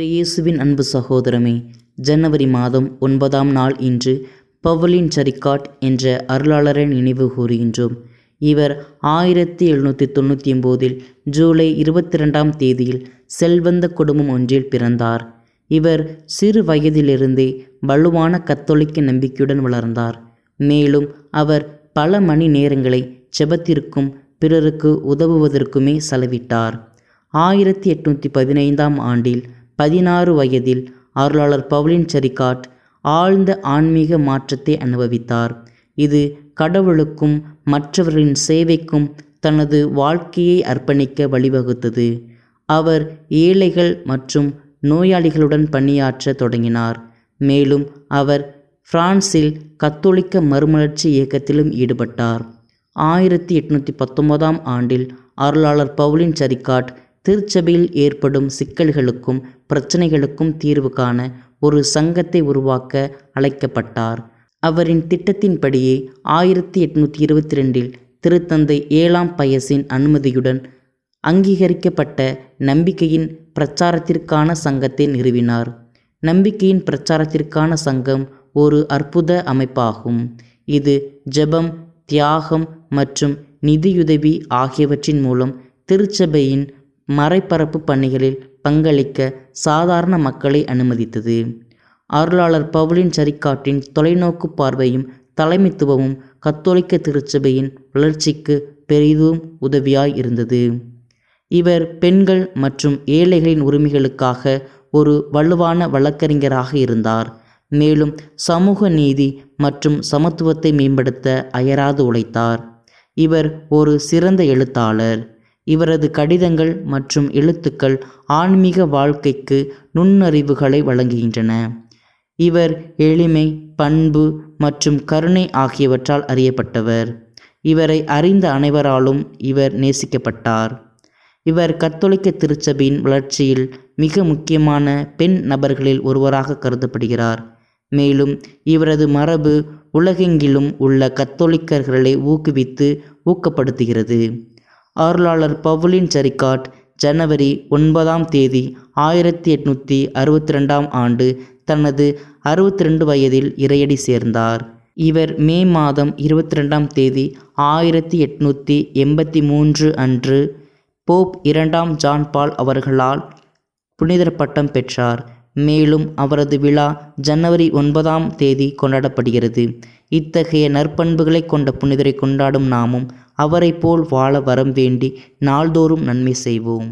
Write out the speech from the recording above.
இயேசுவின் அன்பு சகோதரமே ஜனவரி மாதம் ஒன்பதாம் நாள் இன்று பவலின் சரிகாட் என்ற அருளாளரை நினைவு கூறுகின்றோம். இவர் ஆயிரத்தி எழுநூற்றி தொண்ணூற்றி ஒம்போதில் ஜூலை இருபத்தி ரெண்டாம் தேதியில் செல்வந்த குடும்பம் ஒன்றில் பிறந்தார். இவர் சிறு வயதிலிருந்தே வலுவான கத்தோலிக்க நம்பிக்கையுடன் வளர்ந்தார். மேலும் அவர் பல மணி நேரங்களை செபத்திற்கும் பிறருக்கு உதவுவதற்குமே செலவிட்டார். ஆயிரத்தி எட்நூற்றி பதினைந்தாம் ஆண்டில் பதினாறு வயதில் அருளாளர் பவுலின் சரிகாட் ஆழ்ந்த ஆன்மீக மாற்றத்தை அனுபவித்தார். இது கடவுளுக்கும் மற்றவர்களின் சேவைக்கும் தனது வாழ்க்கையை அர்ப்பணிக்க வழிவகுத்தது. அவர் ஏழைகள் மற்றும் நோயாளிகளுடன் பணியாற்ற தொடங்கினார். மேலும் அவர் பிரான்சில் கத்தோலிக்க மறுமலர்ச்சி இயக்கத்திலும் ஈடுபட்டார். ஆயிரத்தி எட்நூற்றி பத்தொன்பதாம் ஆண்டில் அருளாளர் பவுலின் சரிகாட் திருச்சபையில் ஏற்படும் சிக்கல்களுக்கும் பிரச்சனைகளுக்கும் தீர்வு காண ஒரு சங்கத்தை உருவாக்க அழைக்கப்பட்டார். அவரின் திட்டத்தின்படியே ஆயிரத்தி எட்நூற்றி இருபத்தி ரெண்டில் திருத்தந்தை ஏழாம் பயசின் அனுமதியுடன் அங்கீகரிக்கப்பட்ட நம்பிக்கையின் பிரச்சாரத்திற்கான சங்கத்தை நிறுவினார். நம்பிக்கையின் பிரச்சாரத்திற்கான சங்கம் ஒரு அற்புத அமைப்பாகும். இது ஜெபம் தியாகம் மற்றும் நிதியுதவி ஆகியவற்றின் மூலம் திருச்சபையின் மறைபரப்பு பணிகளில் பங்களிக்க சாதாரண மக்களை அனுமதித்தது. அருளாளர் பவுலின் சரிக்காட்டின் தொலைநோக்கு பார்வையும் தலைமைத்துவமும் கத்தோலிக்க திருச்சபையின் வளர்ச்சிக்கு பெரிதும் உதவியாய் இருந்தது. இவர் பெண்கள் மற்றும் ஏழைகளின் உரிமைகளுக்காக ஒரு வலுவான வழக்கறிஞராக இருந்தார். மேலும் சமூக நீதி மற்றும் சமத்துவத்தை மேம்படுத்த அயராது உழைத்தார். இவர் ஒரு சிறந்த எழுத்தாளர். இவரது கடிதங்கள் மற்றும் எழுத்துக்கள் ஆன்மீக வாழ்க்கைக்கு நுண்ணறிவுகளை வழங்குகின்றன. இவர் எளிமை பண்பு மற்றும் கருணை ஆகியவற்றால் அறியப்பட்டவர். இவரை அறிந்த அனைவராலும் இவர் நேசிக்கப்பட்டார். இவர் கத்தோலிக்க திருச்சபையின் வளர்ச்சியில் மிக முக்கியமான பெண் நபர்களில் ஒருவராக கருதப்படுகிறார். மேலும் இவரது மரபு உலகெங்கிலும் உள்ள கத்தோலிக்கர்களை ஊக்குவித்து ஊக்கப்படுத்துகிறது. அருளாளர் பவுலின் சரிகாட் ஜனவரி ஒன்பதாம் தேதி ஆயிரத்தி எட்நூற்றி அறுபத்தி ரெண்டாம் ஆண்டு தனது அறுபத்தி ரெண்டு வயதில் இறையடி சேர்ந்தார். இவர் மே மாதம் இருபத்தி ரெண்டாம் தேதி ஆயிரத்தி எட்நூற்றி எண்பத்தி மூன்று அன்று போப் இரண்டாம் ஜான் பால் அவர்களால் புனிதர் பட்டம் பெற்றார். மேலும் அவரது விழா ஜனவரி ஒன்பதாம் தேதி கொண்டாடப்படுகிறது. இத்தகைய நற்பண்புகளை கொண்ட புனிதரை கொண்டாடும் நாமும் அவரை போல் வாழ வரம் வேண்டி நாள்தோறும் நன்மை செய்வோம்.